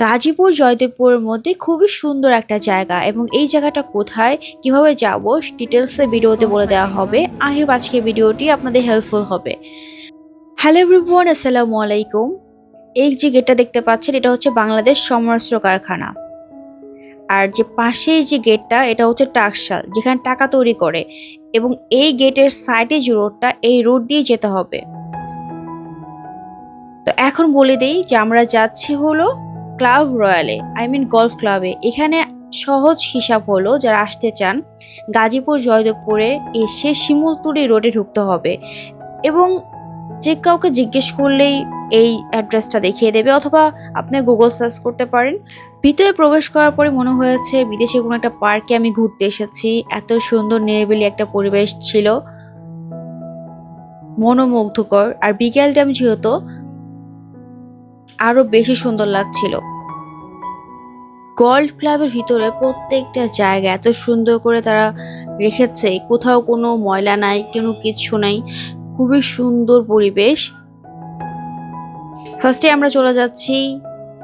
গাজীপুর, জয়দেবপুরের মধ্যে খুবই সুন্দর একটা জায়গা। এবং এই জায়গাটা কোথায়, কীভাবে যাব ডিটেলসে ভিডিওতে বলে দেওয়া হবে। আই হোপ আজকের ভিডিওটি আপনাদের হেল্পফুল হবে। হ্যালো এভরিওয়ান আসসালামু আলাইকুম। এই যে গেটটা দেখতে পাচ্ছেন, এটা হচ্ছে বাংলাদেশ সমরাস্ত্র কারখানা। আর যে পাশে যে গেটটা এটা হচ্ছে টাকশাল, যেখানে টাকা তৈরি করে। এবং এই গেটের সাইডে যে রোডটা এই রোড দিয়ে যেতে হবে। তো এখন বলে দেই যে আমরা যাচ্ছি হলো ক্লাব রয়্যালে, আই মিন গলফ ক্লাবে। এখানে সহজ হিসাব হলো, যারা আসতে চান, গাজীপুর, জয়দেবপুরে এসে শিমুলতুলি রোডে ঢুকতে হবে এবং যে কাউকে জিজ্ঞেস করলেই এই অ্যাড্রেসটা দেখিয়ে দেবে অথবা আপনি গুগল সার্চ করতে পারেন। ভিতরে প্রবেশ করার পরে মনে হয়েছে বিদেশে কোনো একটা পার্কে আমি ঘুরতে এসেছি। এত সুন্দর নিরিবিলি একটা পরিবেশ ছিল। মনোমুগ্ধকর। আর বিকেলটা আমি যেহেতু আরও বেশি সুন্দর লাগছিল। গল্ফ ক্লাবের ভিতরে প্রত্যেকটা জায়গা এত সুন্দর করে তারা রেখেছে, কোথাও কোনো ময়লা নাই, কোনো কিছু নাই, খুবই সুন্দর পরিবেশ। ফার্স্টে আমরা চলে যাচ্ছি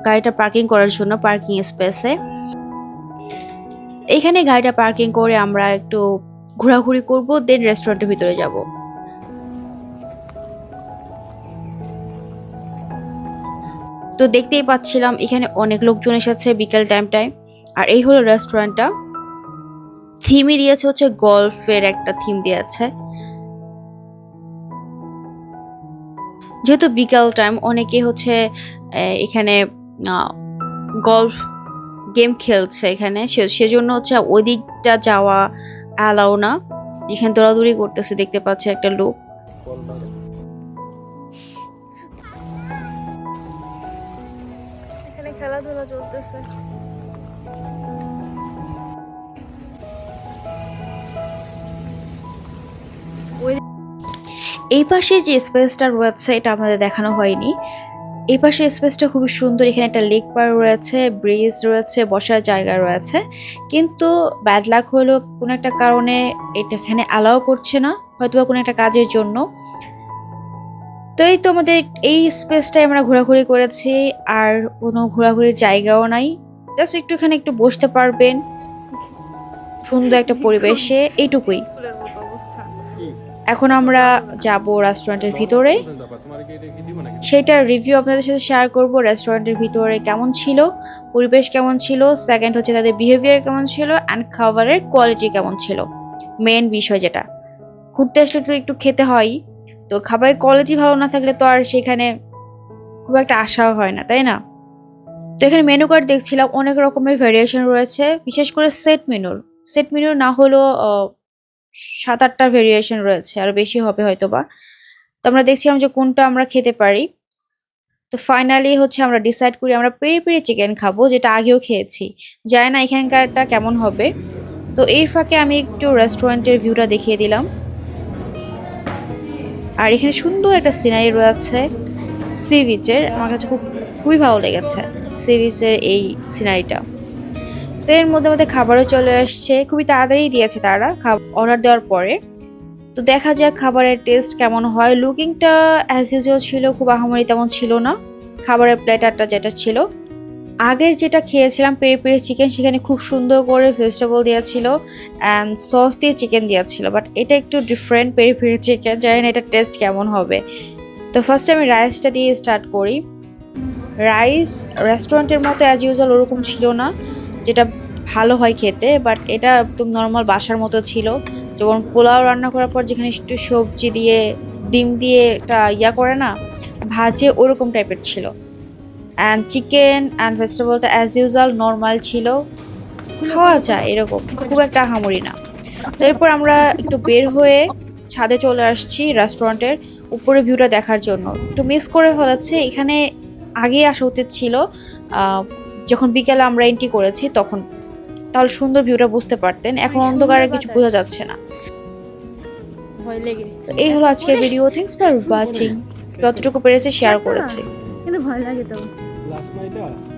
গাড়িটা পার্কিং করার জন্য পার্কিং স্পেসে এখানে গাড়িটা পার্কিং করে আমরা একটু ঘোরাঘুরি করব দেন রেস্টুরেন্টের ভিতরে যাব। তো দেখতেই পাচ্ছিলাম এখানে অনেক লোকজন এসেছে বিকেল টাইমটায় আর এই হলো রেস্টুরেন্টটা থিমই দিয়েছে হচ্ছে গল্ফের একটা থিম দিয়েছে। যেহেতু বিকাল টাইম অনেকে হচ্ছে এখানে গল্ফ গেম খেলছে এখানে। সেজন্য হচ্ছে ওই দিকটা যাওয়া অ্যালাও না। এখানে দৌড়াদৌড়ি করতেছে, দেখতে পাচ্ছে একটা লোক। খেলাধুলা চলতেছে। এই পাশে যে স্পেসটা রয়েছে এটা আমাদের দেখানো হয়নি, এই পাশে স্পেসটা খুবই সুন্দর, এখানে একটা লেক পার রয়েছে ব্রিজ রয়েছে, বসার জায়গা রয়েছে। কিন্তু ব্যাড লাক হলো কোনো একটা কারণে এটা এখানে অ্যালাউ করছে না হয়তো কোনো একটা কাজের জন্য। তো এই তো আমাদের এই স্পেসটাই আমরা ঘোরাঘুরি করেছি, আর কোনো ঘোরাঘুরির জায়গাও নাই। জাস্ট একটুখানি একটু বসতে পারবেন। সুন্দর একটা পরিবেশে, এইটুকুই। এখন আমরা যাব রেস্টুরেন্টের ভিতরে। সেটার রিভিউ আপনাদের সাথে শেয়ার করব রেস্টুরেন্টের ভিতরে কেমন ছিল, পরিবেশ কেমন ছিল সেকেন্ড হচ্ছে তাদের বিহেভিয়ার কেমন ছিল অ্যান্ড খাবারের কোয়ালিটি কেমন ছিল। মেন বিষয় যেটা। ঘুরতে আসলে তো একটু খেতে হয়। তো খাবারের কোয়ালিটি ভালো না থাকলে তো আর সেখানে খুব একটা আশাও হয় না, তাই না? তো এখানে মেনু কার্ড দেখছিলাম, অনেক রকমের ভেরিয়েশন রয়েছে, বিশেষ করে সেট মেনুর সেট মেনু না হলেও সাত আটটা ভেরিয়েশন রয়েছে, আর বেশি হবে হয়তো বা তো আমরা দেখছিলাম যে কোনটা আমরা খেতে পারি। তো ফাইনালি হচ্ছে আমরা ডিসাইড করি, আমরা পেরি পেরি চিকেন খাব, যেটা আগেও খেয়েছি। জানি না এখানকারটা কেমন হবে। তো এর ফাঁকে আমি একটু রেস্টুরেন্টের ভিউটা দেখিয়ে দিলাম। আর এখানে সুন্দর একটা সিনারি রয়েছে সি বিচের আমার কাছে খুব, খুবই ভালো লেগেছে সি বিচের এই সিনারিটা তো এর মধ্যে মধ্যে খাবারও চলে আসছে। খুবই তাড়াতাড়ি দিয়েছে তারা অর্ডার দেওয়ার পরে। তো দেখা যাক খাবারের টেস্ট কেমন হয়। লুকিংটা অ্যাজ ইউজুয়াল ছিল, খুব আহামরি তেমন ছিল না। খাবারের প্লেটারটা যেটা ছিল আগের যেটা খেয়েছিলাম, পেরি পেরি চিকেন সেখানে খুব সুন্দর করে ভেজিটেবল দেওয়া ছিল অ্যান্ড সস দিয়ে চিকেন দেওয়া ছিল বাট এটা একটু ডিফারেন্ট পেরি পেরি চিকেন জানি না এটা টেস্ট কেমন হবে। তো ফার্স্টে আমি রাইসটা দিয়ে স্টার্ট করি। রাইস রেস্টুরেন্টের মতো অ্যাজ ইউজুয়াল ওরকম ছিল না, যেটা ভালো হয় খেতে বাট এটা একদম নর্মাল বাসার মতো ছিল। যেমন পোলাও রান্না করার পর যেখানে একটু সবজি দিয়ে, ডিম দিয়ে একটা ইয়া করে না, ভাজে ওরকম টাইপের ছিল। অ্যান্ড চিকেন অ্যান্ড ভেজিটেবলটা অ্যাজ ইউজুয়াল নর্মাল ছিল। খাওয়া যায় এরকম খুব একটা হামুরি না। তো এরপর আমরা একটু বের হয়ে ছাদে চলে আসছি রেস্টুরেন্টের উপরে ভিউটা দেখার জন্য। একটু মিস করে ফেলাচ্ছে এখানে আগে আসা উচিত ছিল যখন বিকেলে আমরা এন্ট্রি করেছি তখন। তাহলে সুন্দর ভিউটা বুঝতে পারতেন এখন অন্ধকারে কিছু বোঝা যাচ্ছে না। তো এই হলো আজকের ভিডিও থ্যাঙ্কস ফর ওয়াচিং যতটুকু পেরেছে শেয়ার করেছি। কিন্তু ভয় লাগে তো। That's my yeah.